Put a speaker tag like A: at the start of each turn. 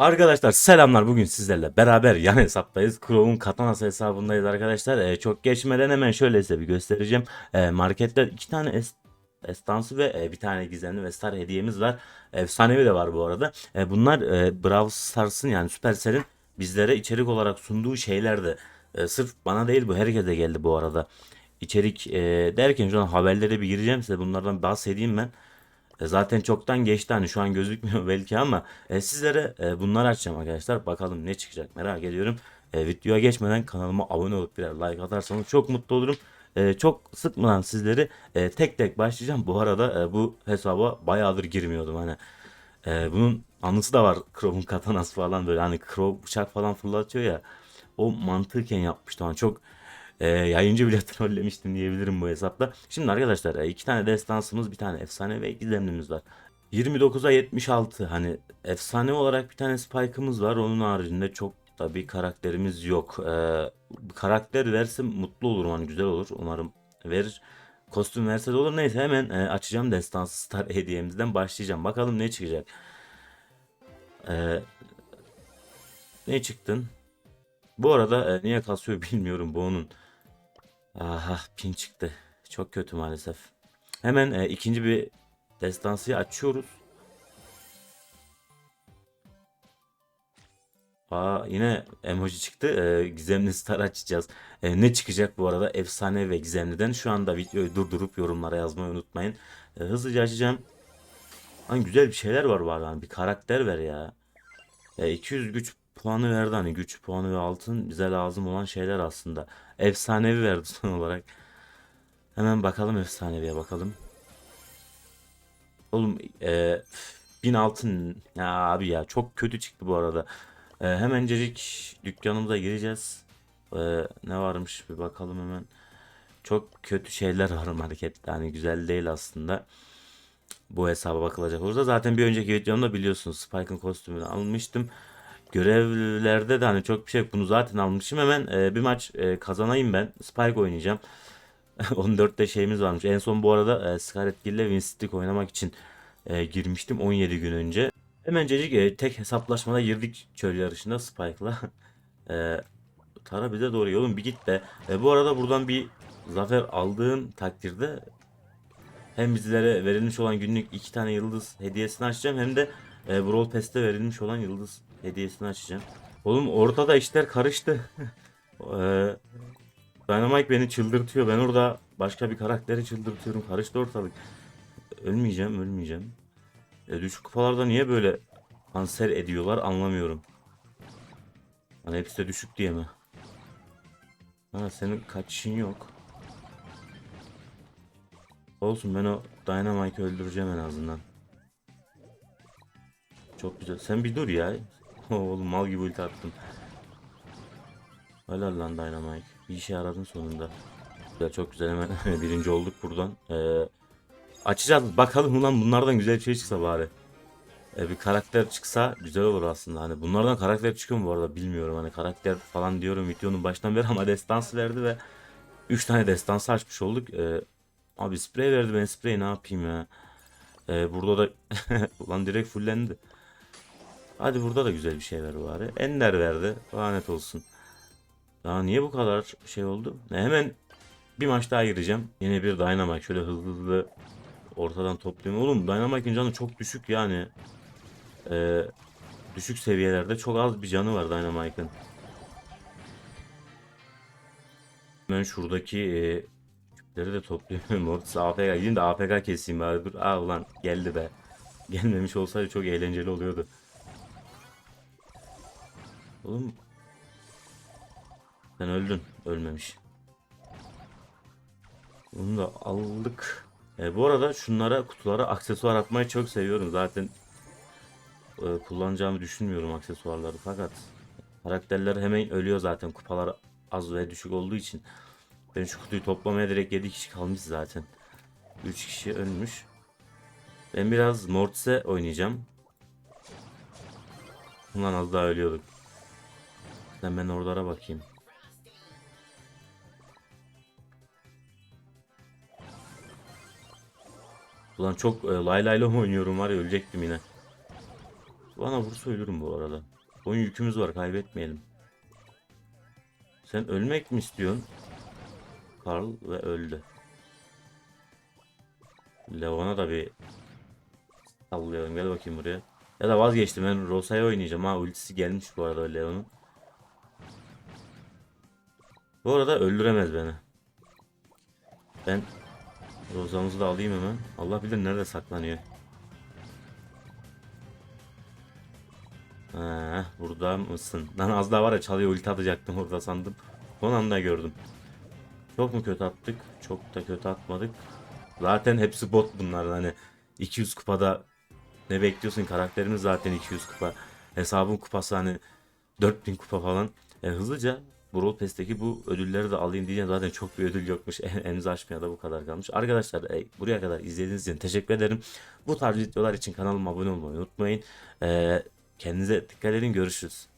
A: Arkadaşlar selamlar bugün sizlerle beraber yan hesaptayız. Chrome'un Katanası hesabındayız arkadaşlar. Ee, çok geçmeden hemen şöyle size bir göstereceğim. Ee, markette iki tane es estansı ve e, bir tane gizemli ve star hediyemiz var. Efsanevi de var bu arada. E, bunlar e, Brawl Stars'ın yani Supercell'in bizlere içerik olarak sunduğu şeylerdi. E, sırf bana değil bu herkese geldi bu arada. İçerik e, derken şu an haberlere bir gireceğim size bunlardan bahsedeyim ben. E, Zaten çoktan geçti hani şu an gözükmüyor belki ama e, sizlere e, bunları açacağım arkadaşlar. Bakalım ne çıkacak merak ediyorum. E, videoya geçmeden kanalıma abone olup birer like atarsanız çok mutlu olurum. E, çok sıkmadan sizleri e, tek tek başlayacağım. Bu arada e, bu hesaba bayağıdır girmiyordum hani. E, bunun anısı da var Chrome'un katanası falan böyle hani Chrome bıçak falan fırlatıyor ya. O mantıken yapmıştım. Hani çok e, yayıncı bile trollemiştim diyebilirim bu hesapta. Şimdi arkadaşlar e, iki tane destansımız bir tane efsane ve gizemlimiz var. 29'a 76 hani efsane olarak bir tane Spike'ımız var. Onun haricinde çok da bir karakterimiz yok. Ee, karakter verse mutlu olurum hani güzel olur. Umarım verir. Kostüm verse de olur. Neyse hemen e, açacağım destansı star hediyemizden başlayacağım. Bakalım ne çıkacak. Ee, ne çıktın? Bu arada e, niye kasıyor bilmiyorum bu onun. Aha pin çıktı. Çok kötü maalesef. Hemen e, ikinci bir destansıyı açıyoruz. Aa yine emoji çıktı. E, gizemli star açacağız. E, ne çıkacak bu arada? Efsane ve gizemliden. Şu anda videoyu durdurup yorumlara yazmayı unutmayın. E, hızlıca açacağım. Hani güzel bir şeyler var var hani bir karakter ver ya. E, 200 güç puanı verdi hani güç puanı ve altın bize lazım olan şeyler aslında. Efsanevi verdi son olarak. Hemen bakalım efsaneviye bakalım. Oğlum e, 1000 altın ya abi ya çok kötü çıktı bu arada. E, hemencecik dükkanımıza gireceğiz. E, ne varmış bir bakalım hemen. Çok kötü şeyler var markette hani güzel değil aslında. Bu hesaba bakılacak olursa zaten bir önceki videomda biliyorsunuz Spike'ın kostümünü almıştım. Görevlerde de hani çok bir şey yok. Bunu zaten almışım. Hemen e, bir maç e, kazanayım ben. Spike oynayacağım. 14'te şeyimiz varmış. En son bu arada e, Scarlet Gill'le Winstick oynamak için e, girmiştim 17 gün önce. Hemencecik e, tek hesaplaşmada girdik çöl yarışında Spike'la. e, Tara bize doğru yolun bir git de. E, bu arada buradan bir zafer aldığın takdirde hem bizlere verilmiş olan günlük iki tane yıldız hediyesini açacağım hem de e, Brawl Pass'te verilmiş olan yıldız hediyesini açacağım. Oğlum ortada işler karıştı. e, Dynamite beni çıldırtıyor. Ben orada başka bir karakteri çıldırtıyorum. Karıştı ortalık. Ölmeyeceğim, ölmeyeceğim. E, düşük kupalarda niye böyle kanser ediyorlar anlamıyorum. Hani hepsi de düşük diye mi? Ha senin kaçışın yok. Olsun ben o Dynamite'ı öldüreceğim en azından. Çok güzel. Sen bir dur ya. Oğlum mal gibi ulti attın. Helal lan Dynamite. Bir işe yaradın sonunda. Güzel çok güzel hemen birinci olduk buradan. Ee, açacağız bakalım ulan bunlardan güzel bir şey çıksa bari. Ee, bir karakter çıksa güzel olur aslında. Hani bunlardan karakter çıkıyor mu bu arada bilmiyorum. Hani karakter falan diyorum videonun baştan beri ama destans verdi ve 3 tane destansı açmış olduk. Ee, abi sprey verdi ben sprey ne yapayım ya. Ee, burada da ulan direkt fullendi. Hadi burada da güzel bir şey ver bari. Ender verdi. Lanet olsun. Daha niye bu kadar şey oldu? Ne, Hemen bir maç daha gireceğim. Yine bir Dynamite. Şöyle hızlı hızlı ortadan toplayayım. Oğlum Dynamite'in canı çok düşük yani. Ee, düşük seviyelerde çok az bir canı var Dynamite'ın. Ben şuradaki e, küpleri de topluyorum. Mortis AFK gideyim de AFK keseyim bari. Dur. Aa ulan geldi be. Gelmemiş olsaydı çok eğlenceli oluyordu. Oğlum sen öldün. Ölmemiş. Bunu da aldık. E, bu arada şunlara kutulara aksesuar atmayı çok seviyorum. Zaten e, kullanacağımı düşünmüyorum aksesuarları. Fakat karakterler hemen ölüyor zaten. Kupalar az ve düşük olduğu için. Ben şu kutuyu toplamaya direkt 7 kişi kalmış zaten. 3 kişi ölmüş. Ben biraz Mortis'e oynayacağım. Ulan az daha ölüyorduk. Sen ben oralara bakayım. Ulan çok e, lay lom oynuyorum var ya ölecektim yine. Bana vursa ölürüm bu arada. Oyun yükümüz var kaybetmeyelim. Sen ölmek mi istiyorsun? Karl ve öldü. Leon'a da bir sallayalım. Gel bakayım buraya. Ya da vazgeçtim ben Rosa'ya oynayacağım ha. Ultisi gelmiş bu arada Leon'un. Bu arada öldüremez beni. Ben Rosa'mızı da alayım hemen. Allah bilir nerede saklanıyor. Ha, burada mısın? Lan az daha var ya çalıyor ulti atacaktım orada sandım. Son anda gördüm. Çok mu kötü attık? Çok da kötü atmadık. Zaten hepsi bot bunlar hani 200 kupada ne bekliyorsun karakterimiz zaten 200 kupa. Hesabın kupası hani 4000 kupa falan. E, hızlıca Brawl Pass'teki bu ödülleri de alayım diyeceğim. Zaten çok bir ödül yokmuş. Henüz açmaya da bu kadar kalmış. Arkadaşlar e, buraya kadar izlediğiniz için teşekkür ederim. Bu tarz videolar için kanalıma abone olmayı unutmayın. E, kendinize dikkat edin. Görüşürüz.